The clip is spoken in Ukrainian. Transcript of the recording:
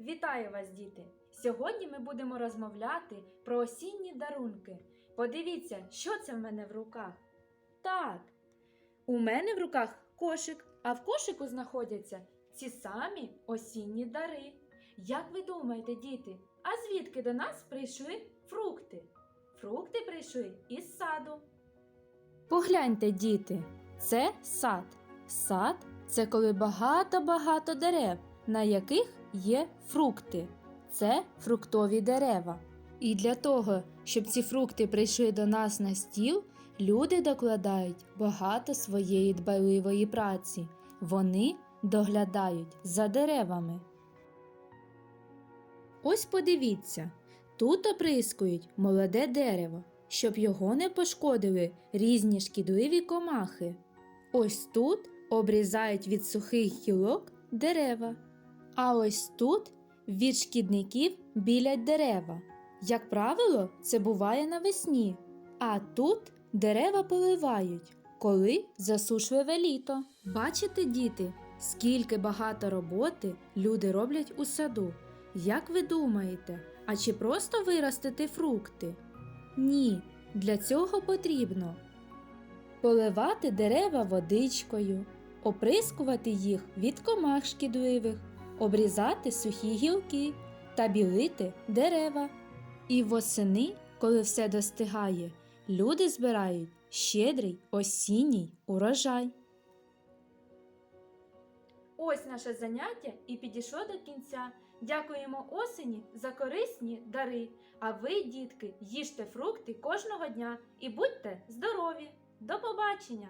Вітаю вас, діти! Сьогодні ми будемо розмовляти про осінні дарунки. Подивіться, що це в мене в руках. Так, у мене в руках кошик, а в кошику знаходяться ці самі осінні дари. Як ви думаєте, діти, а звідки до нас прийшли фрукти? Фрукти прийшли із саду. Погляньте, діти, це сад. Сад це коли багато-багато дерев, на яких є фрукти. Це фруктові дерева. І для того, щоб ці фрукти прийшли до нас на стіл, люди докладають багато своєї дбайливої праці. Вони доглядають за деревами. Ось подивіться, тут оприскують молоде дерево, щоб його не пошкодили різні шкідливі комахи. Ось тут обрізають від сухих гілок дерева, а ось тут від шкідників білять дерева. Як правило, це буває навесні, а тут дерева поливають, коли засушливе літо. Бачите, діти, скільки багато роботи люди роблять у саду. Як ви думаєте, а чи просто виростити фрукти? Ні, для цього потрібно поливати дерева водичкою, оприскувати їх від комах шкідливих, обрізати сухі гілки та білити дерева. І восени, коли все достигає, люди збирають щедрий осінній урожай. Ось наше заняття і підійшло до кінця. Дякуємо осені за корисні дари. А ви, дітки, їжте фрукти кожного дня і будьте здорові! До побачення!